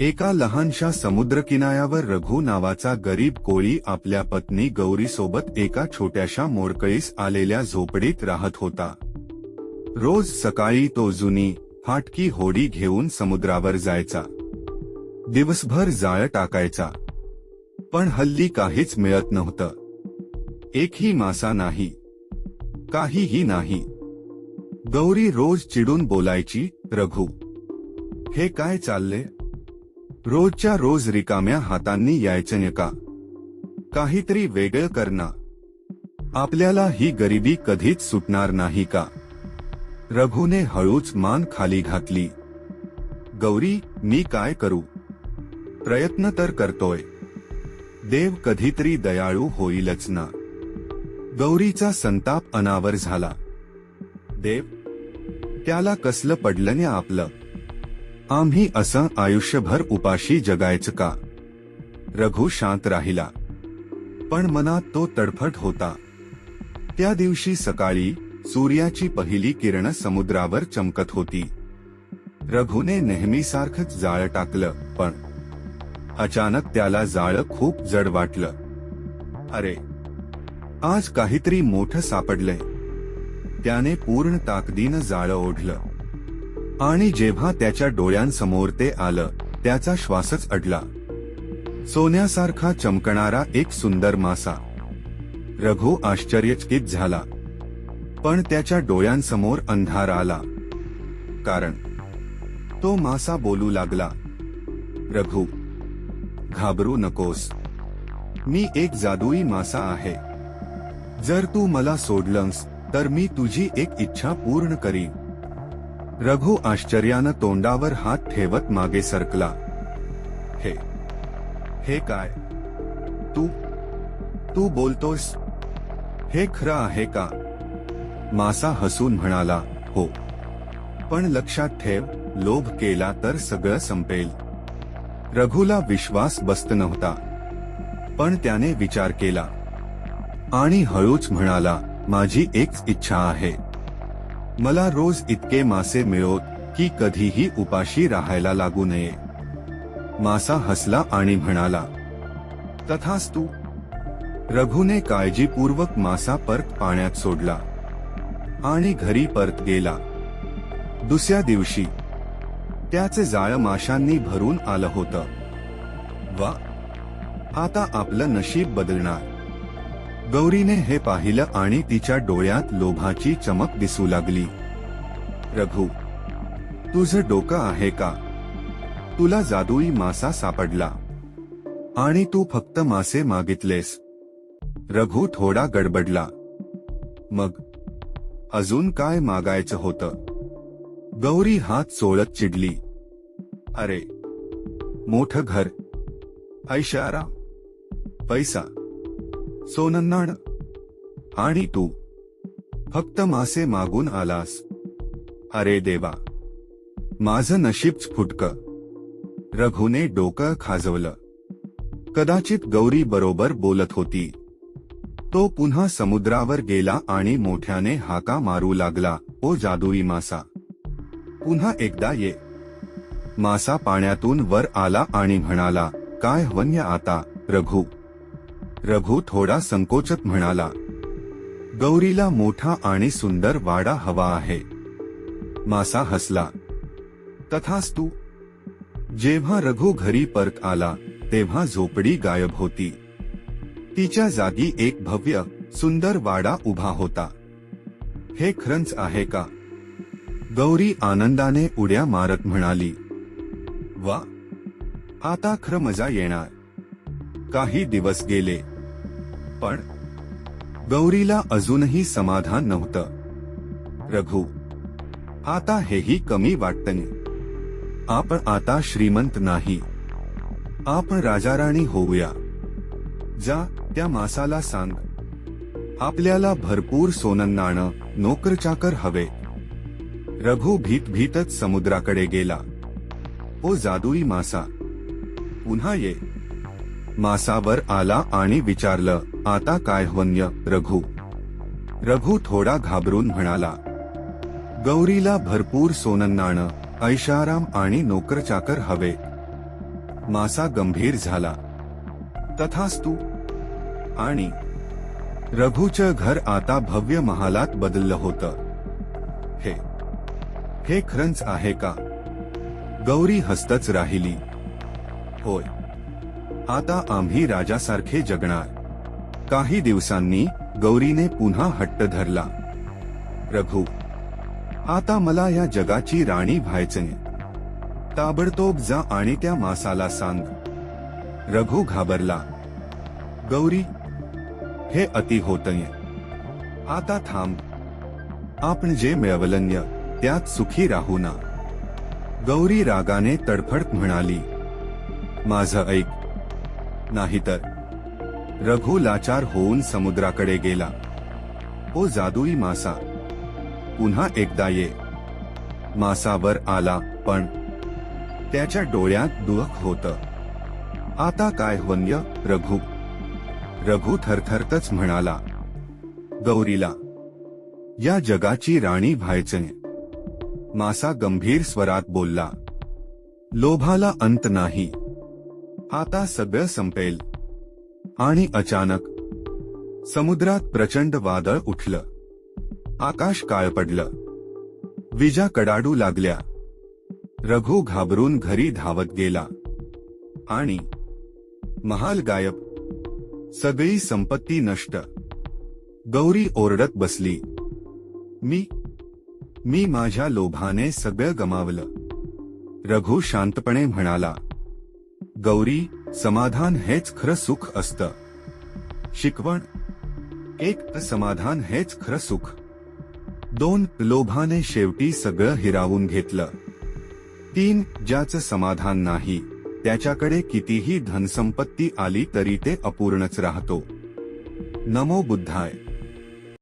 एका लहानशा समुद्रकिनाऱ्यावर रघु नावाचा गरीब कोळी आपल्या पत्नी गौरीसोबत एका छोट्याशा मोडकळीस आलेल्या झोपडीत राहत होता. रोज सकाळी तो जुनी फाटकी होडी घेऊन समुद्रावर जायचा. दिवसभर जाळ टाकायचा. पण हल्ली काहीच मिळत नव्हतं. एकही मासा नाही. काहीही नाही. गौरी रोज चिडून बोलायची रघु हे काय चालले रोजच्या रोज रिकाम्या हातांनी यायचं का काहीतरी वेगळं करणं. आपल्याला ही गरिबी कधीच सुटणार नाही का? रघुने हळूच मान खाली घातली. गौरी मी काय करू? प्रयत्न तर करतोय. देव कधीतरी दयाळू होईलच ना. गौरीचा संताप अनावर झाला. देव त्याला कसलं पडलं ने आपलं? आम्ही असं आयुष्यभर उपाशी जगायचं का? रघु शांत राहिला. पण मनात तो तडफट होता. त्या दिवशी सकाळी सूर्याची पहिली किरण समुद्रावर चमकत होती. रघुने नेहमीसारखंच जाळ टाकलं पण अचानक त्याला जाळ खूप जड वाटलं. अरे आज काहीतरी मोठं सापडलंय. त्याने पूर्ण ताकदीनं जाळं ओढलं. आणि जेव्हा त्याच्या डोळ्यांसमोर ते आलं त्याचा श्वासच अडला. सोन्यासारखा चमकणारा एक सुंदर मासा. रघु आश्चर्यचकित झाला. पण त्याच्या डोळ्यांसमोर अंधार आला. कारण तो मासा बोलू लागला रघु घाबरू नकोस. मी एक जादुई मासा आहे. जर तू मला सोडलंस तर मी तुझी एक इच्छा पूर्ण करीन. रघु आश्चर्यानं तोंडावर हात ठेवत मागे सरकला. हे हे काय? तू तू बोलतोस हे खरं आहे का? मासा हसून म्हणाला हो. पण लक्षात ठेव लोभ केला तर सगळं संपेल. रघुला विश्वास बसत नव्हता. पण त्याने विचार केला. आणि हळूच म्हणाला माझी एक इच्छा आहे. मला रोज इतके मासे मिळोत की कधीही उपाशी राहायला लागू नये. मासा हसला आणि म्हणाला तथाच तू रघुने काळजीपूर्वक मासा परत पाण्यात सोडला आणि घरी परत गेला. दुसऱ्या दिवशी त्याचे जाळ माशांनी भरून आलं होतं. वा आता आपलं नशीब बदलणार. गौरीने हे पाहिलं आणि तिच्या डोळ्यात लोभाची चमक दिसू लागली. रघु तुझं डोकं आहे का? तुला जादुई मासा सापडला. आणि तू फक्त मासे मागितलेस. रघु थोडा गडबडला. मग अजून काय मागायचं होतं? गौरी हात चोळत चिडली. अरे मोठं घर. ऐशारा पैसा. सोनन्नाड. आणि तू. फक्त मासे मागून आलास. अरे देवा. माझं नशीबच फुटकं. रघुने डोकं खाजवलं. कदाचित गौरी बरोबर बोलत होती. तो पुन्हा समुद्रावर गेला आणि मोठ्याने हाका मारू लागला ओ जादुई मासा. पुन्हा एकदा ये. मासा पाण्यातून वर आला आणि म्हणाला काय वन्य आता रघु. रघु थोडा संकोचत म्हणाला गौरीला मोठा आणि सुंदर वाडा हवा आहे. मासा हसला तथाच तू जेव्हा रघु घरी परत आला तेव्हा झोपडी गायब होती. तिच्या जागी एक भव्य सुंदर वाडा उभा होता. हे खरंच आहे का? गौरी आनंदाने उड्या मारत म्हणाली वा आता खरं मजा येणार. काही दिवस गेले पण गौरीला अजूनही समाधान नव्हतं. रघु आता हेही कमी वाटतने आपण आता श्रीमंत नाही. आपण राजाराणी होऊया. जा त्या मासाला सांग. आपल्याला भरपूर सोनं नाणं नोकरचाकर हवे. रघु भीत भीतच समुद्राकडे गेला. ओ जादुई मासा पुन्हा ये. मासावर आला आणि विचारलं आता काय होन्य रघु रघु थोडा घाबरून म्हणाला गौरीला भरपूर सोनन्नाणं ऐशाराम आणि नोकरचाकर हवे मासा गंभीर झाला तथास्तू आणि रघुचं घर आता भव्य महालात बदललं होतं. हे हे खरंच आहे का गौरी हस्तच राहिली होय. आता आम्ही राजासारखे जगणार. काही दिवसांनी गौरीने पुन्हा हट्ट धरला. रघु आता मला या जगाची राणी व्हायचे ताबडतोब जा आणि त्या मासाला सांग. रघु घाबरला. गौरी हे अति होतय. आता थांब. आपण जे मिळवलन्य त्यात सुखी राहू ना. गौरी रागाने तडफड म्हणाली. माझं ऐक नाहीतर रघु लाचार होऊन समुद्राकडे गेला. ओ जादुई मासा. पुन्हा एकदा ये. मासावर आला पण त्याच्या डोळ्यात दुःख होत. आता काय वन्य रघु? रघु थरथरतच म्हणाला. गौरीला या जगाची राणी व्हायचे. मासा गंभीर स्वरात बोलला. लोभाला अंत नाही. आता सगळं संपेल. आणि अचानक समुद्रात प्रचंड वादळ उठलं. आकाश काळ पडलं. विजा कडाडू लागल्या. रघु घाबरून घरी धावत गेला. आणि महाल गायब. सगळी संपत्ती नष्ट. गौरी ओरडत बसली. मी मी माझ्या लोभाने सगळं गमावलं. रघु शांतपणे म्हणाला. गौरी समाधान हेच खरं सुख असतं. शिकवण. एक समाधान हेच खरं सुख. दोन लोभाने शेवटी सगळं हिरावून घेतलं. तीन ज्याचं समाधान नाही त्याच्याकडे कितीही धनसंपत्ती आली तरी ते अपूर्णच राहतो. नमो बुद्धाय.